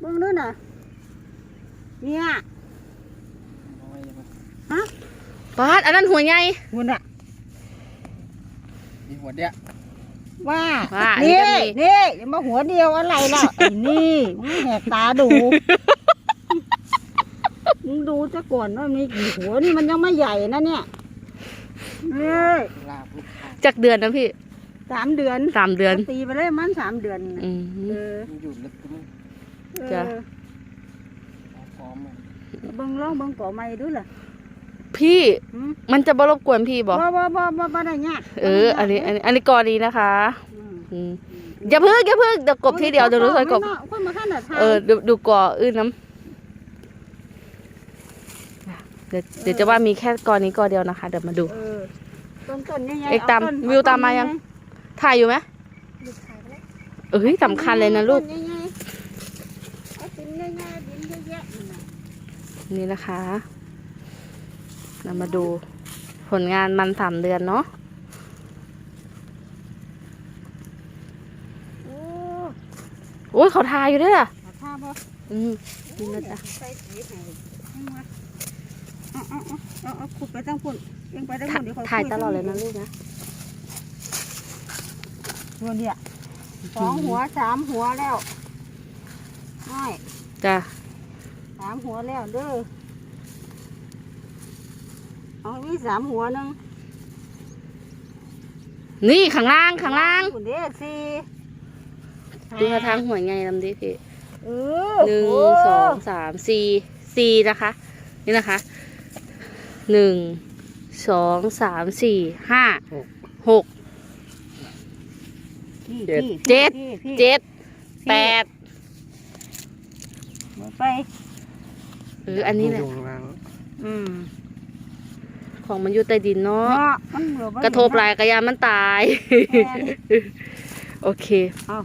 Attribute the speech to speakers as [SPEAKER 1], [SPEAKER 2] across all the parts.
[SPEAKER 1] เบิ่งด้วยน่ะ เนี่ย
[SPEAKER 2] เอาไว้เลยมั้ย
[SPEAKER 1] ฮะ
[SPEAKER 3] ปาดอันนั้นหัวใหญ่
[SPEAKER 1] หุ่นอะ
[SPEAKER 2] มีหัวเดียว
[SPEAKER 1] ว่า
[SPEAKER 3] ว่าอันนี้
[SPEAKER 1] นี่
[SPEAKER 3] ก็มี
[SPEAKER 1] นี่อย่ามาหัวเดียวอะไรล่ะไอ้นี่มึงแหกตาดูมึงดูซะก่อนว่ามีกี่หัวนี่มันยังไม่ใหญ่นะเนี่ยนี่
[SPEAKER 2] ลาบลูกค้า
[SPEAKER 3] จากเดือนนะพี่
[SPEAKER 1] สามเดือน
[SPEAKER 3] สามเดือน
[SPEAKER 1] ตีไปเลยมันสามเดือนน่ะ
[SPEAKER 3] อืม
[SPEAKER 1] เออ
[SPEAKER 2] มันอยู่ลึกก็มึง
[SPEAKER 1] เออ
[SPEAKER 3] จ้ะ
[SPEAKER 2] เอาพร้อมมา
[SPEAKER 1] เบิ่งลองเบิ่งก่อไม้ดูล่ะ
[SPEAKER 3] พี่
[SPEAKER 1] หืม
[SPEAKER 3] มันจะบ่รบกวนพี่บ่
[SPEAKER 1] บ่บ่บ่บ่บ่ได้ยาก
[SPEAKER 3] เอออันนี้อันนี้อันนี้กอดีนะคะ
[SPEAKER 1] อืม
[SPEAKER 3] อืมอย่าเพิ่งอย่าเพิ่งเดี๋ยวกบทีเดียวเดี๋ยวรู้ใส่กบ
[SPEAKER 1] ไม่น่าคนมาขนาดทาง
[SPEAKER 3] เออดูดูกออื่นน้ำเดี๋ยวเดี๋ยวจะว่ามีแค่กอนี้กอเดียวนะคะ เดี๋ยวมาดู
[SPEAKER 1] เออต้นต้นใหญ่ๆ
[SPEAKER 3] เอกตาม
[SPEAKER 1] ต้น
[SPEAKER 3] วิวตามมายัง
[SPEAKER 1] ต้น
[SPEAKER 3] ถ่ายอยู่ไหม
[SPEAKER 1] ลูกถ่ายไปแล้ว
[SPEAKER 3] เอ้ยสำคัญเลยนะลูก
[SPEAKER 1] ต้ใหญ่ๆเอาดินใหญ่ๆดินเยอะแยะนั่นน่ะ
[SPEAKER 3] นี่นะคะ เรามาดูผลงานมันสามเดือนเนาะ
[SPEAKER 1] โอ้
[SPEAKER 3] โอ้ยเขาทายอยู่ด้วยอะ
[SPEAKER 1] เอาผ้าบ่
[SPEAKER 3] อืม นี่นะจ๊ะ
[SPEAKER 1] ใส่สีให้ให้มาเอาเอาเอาเอาเอาขุดไปตั้งพุ่นเองไปได้พุ่นเดี๋ยวค่อย
[SPEAKER 3] ถ่าย
[SPEAKER 1] คุ
[SPEAKER 3] ตลอดเลยนะลูกนะ
[SPEAKER 1] ตัวเนี่ยสองหัวสามหัวแล้วไม่
[SPEAKER 3] จ้ะ
[SPEAKER 1] สามหัวแล้วเด้อเอามีสามหัวหนึง
[SPEAKER 3] นี่ข้างล่างข้างล่าง
[SPEAKER 1] พุ่นเด้อสี่
[SPEAKER 3] ดูท่าทางหัวไงลำดิพี่
[SPEAKER 1] เออ
[SPEAKER 3] หนึ่ง
[SPEAKER 1] โส
[SPEAKER 3] องสามสี่สี่นะคะ นี่นะคะหนึ่งสองสามสี่ห้าหก
[SPEAKER 1] พี่
[SPEAKER 3] เจ็ด
[SPEAKER 1] พี่
[SPEAKER 3] เจ็ด
[SPEAKER 1] พี่พี่
[SPEAKER 3] เจ็ดแปด
[SPEAKER 1] หมด ไป
[SPEAKER 3] เอออันนี้แหละ
[SPEAKER 2] อยู่ข้างล่าง
[SPEAKER 1] อืม
[SPEAKER 3] ของมันอยู่ใต้ดินเนาะ
[SPEAKER 1] เนาะมันเหลือบ่
[SPEAKER 3] กระทบหลายกระยามันตาย
[SPEAKER 1] แม่น
[SPEAKER 3] โอเค
[SPEAKER 1] เอา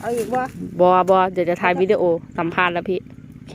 [SPEAKER 1] เอาอีกว่า
[SPEAKER 3] บอบอเดี๋ยวจะถ่ายวิดีโอสัมภาษณ์แล้วพี่ โอเค